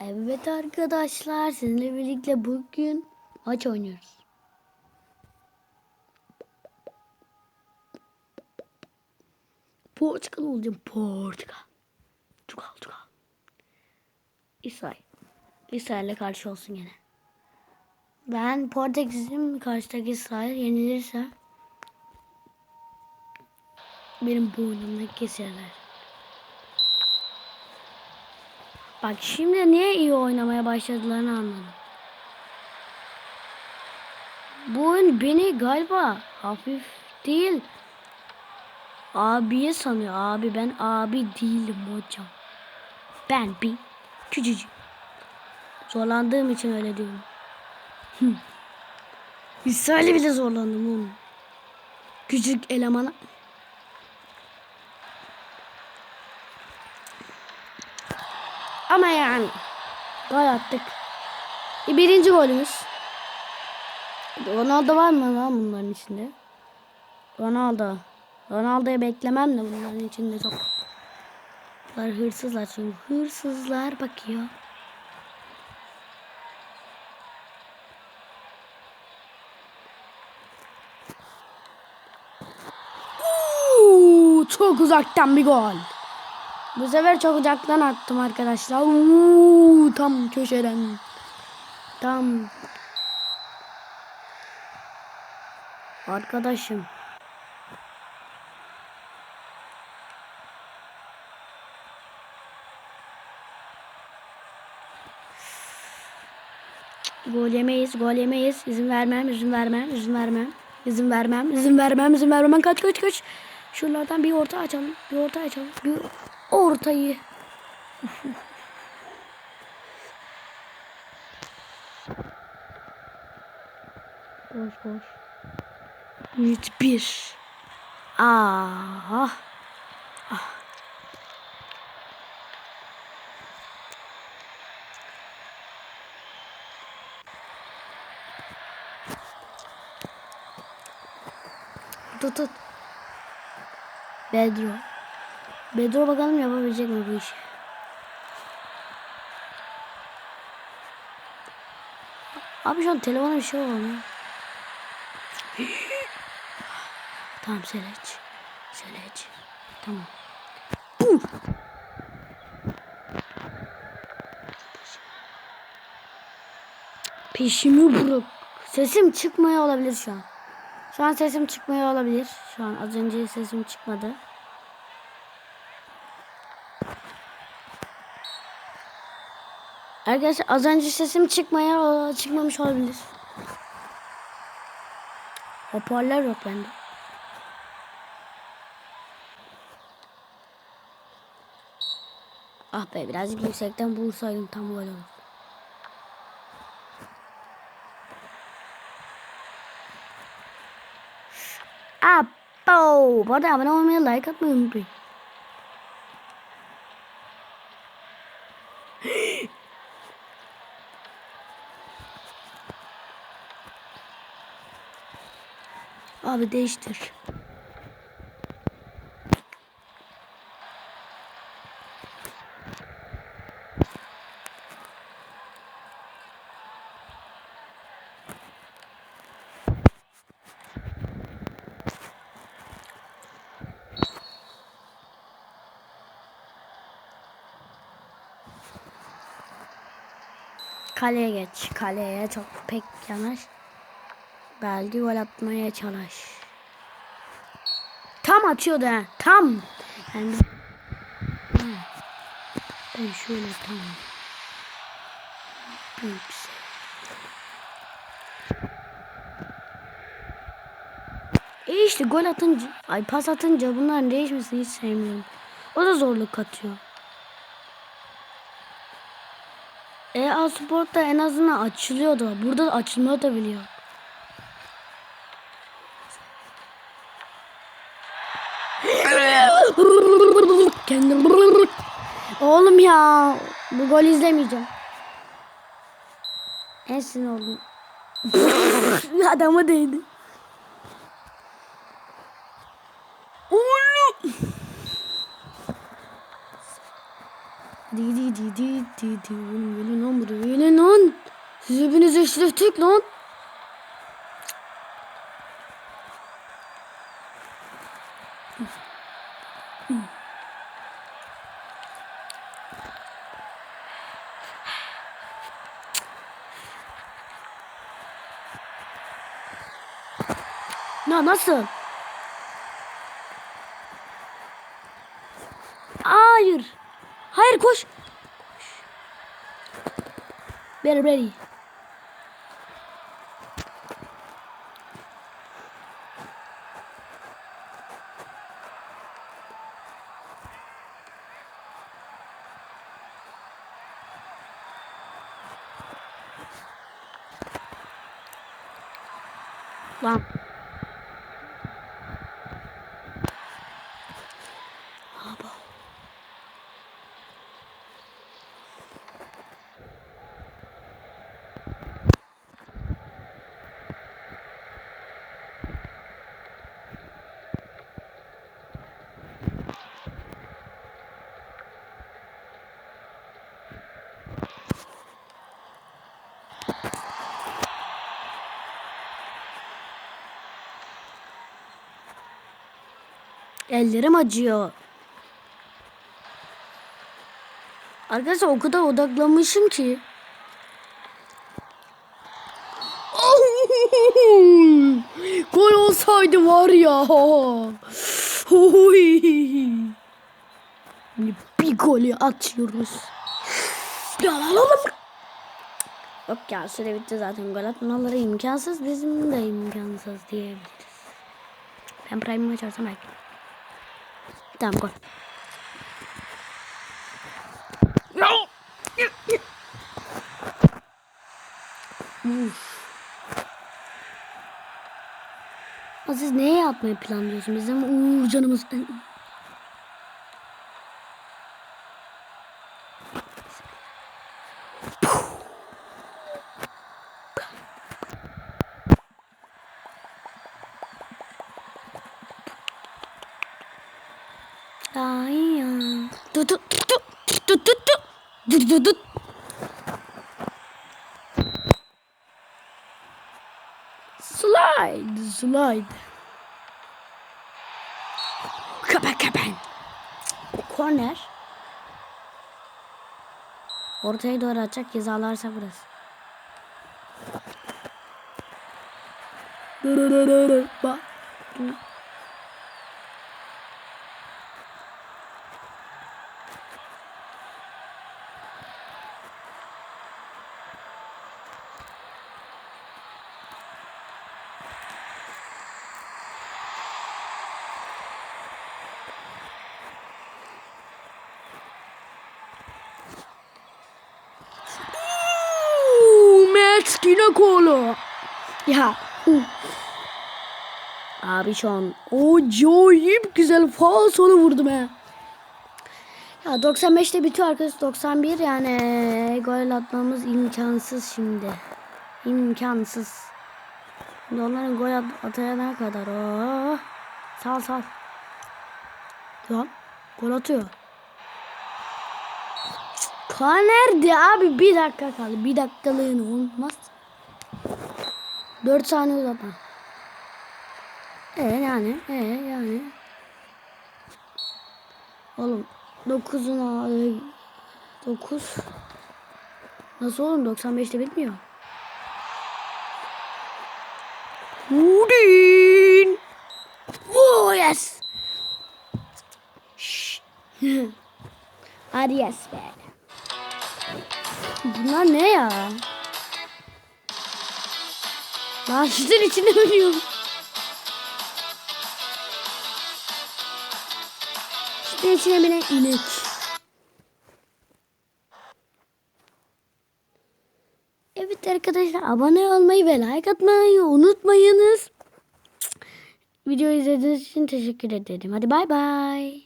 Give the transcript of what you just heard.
Evet arkadaşlar sizinle birlikte bugün maç oynuyoruz. Portakal olacağım. Portakal. Çukal çukal. İsrail. İsrail'e karşı olsun gene. Ben Portekiz'im karşıdaki İsrail yenilirse benim boynumdan keserler. Bak şimdi niye iyi oynamaya başladılarını anladım. Bu oyun beni galiba hafif değil abiye sanıyor. Abi ben abi değilim hocam. Ben bir küçücük. Zorlandığım için öyle diyorum. İsrail'e bile zorlandım oğlum. Küçük elemana. Ama yani gol attık. E, birinci golümüz. Ronaldo var mı lan bunların içinde? Ronaldo. Ronaldo'yu beklemem de bunların içinde çok. Bunlar hırsızlar çünkü. Hırsızlar bakıyor. Uuu, çok uzaktan bir gol. Bu sefer çok uzaktan attım arkadaşlar. Uuu, tam köşeden. Tam. Arkadaşım. Gol yemeyiz, gol yemeyiz. İzin vermem, izin vermem, izin vermem. İzin vermem, izin vermem, izin vermem. Kaç kaç kaç. Şuralardan bir orta açalım. Bir orta açalım. Bir ortayı. Koş koş. Ümit bir. Aha. Ah. Tut tut. Bedro. Bedro bakalım yapabilecek mi bu işi? Abi şu an telefona bir şey oldu. tamam Seleç. Seleç. Tamam. Bum. Peşimi bırak. Sesim çıkmaya olabilir şu an. Şu an sesim çıkmaya olabilir. Şu an az önce sesim çıkmadı. Arkadaşlar az önce sesim çıkmaya çıkmamış olabilir. Hoparlör yok bende. Ah be birazcık yüksekten vursaydım tam gol olur. Apo! Bu arada abone olmayı like atmayı unutmayın. Abi değiştir. Kaleye geç. Kaleye çok pek yanaş. Belki gol atmaya çalış. Tam atıyordu ha. Tam. Yani ben şöyle tam. Yüksek. E işte gol atınca, ay pas atınca bunların değişmesini hiç sevmiyorum. O da zorluk katıyor. EA Sport'ta en azından açılıyordu. Burada da açılmıyor da biliyor. Kendim. Oğlum ya. Bu gol izlemeyeceğim. En sinir oldum. Adama değdi. Oğlum. Di di di di di di. Oğlum gelin lan buraya gelin lan. Siz hepiniz eşleftik lan. Ya nasıl? Hayır. Hayır koş. Koş. Very ready. Lan. Ellerim acıyor. Arkadaşlar o kadar odaklanmışım ki. Gol olsaydı var ya. Bir golü atıyoruz. Yok ya süre bitti zaten gol atmaları imkansız bizim de imkansız diyebiliriz. Ben Prime'ı açarsam belki. Tamam gol. Uf. Ama siz neye yapmayı planlıyorsunuz? Bizim uuu canımız. Ay ya. Tut tut tut tut tut tut tut tut. Slide, slide. Kapan kapan. Corner. Ortaya doğru atacak cezalarsa burası. Bak. Uuu, Kolu. Ya. uh. Abi şu an acayip güzel faal sonu vurdum he. Ya 95'te bitiyor arkadaş 91 yani gol atmamız imkansız şimdi. İmkansız. Onların gol at atana kadar. Oh. Sal sal. Lan gol atıyor. Kanerdi abi bir dakika kaldı. Bir dakikalığın olmaz. 4 saniye uzatma. E yani, e yani. Oğlum 9'un 9 Nasıl oğlum 95'te bitmiyor. Udin. Oh yes. Hadi yes be. Bunlar ne ya? Lan sütün içinde ölüyorum. Sütün içine bile inek. Evet arkadaşlar abone olmayı ve like atmayı unutmayınız. Video izlediğiniz için teşekkür ederim. Hadi bay bay.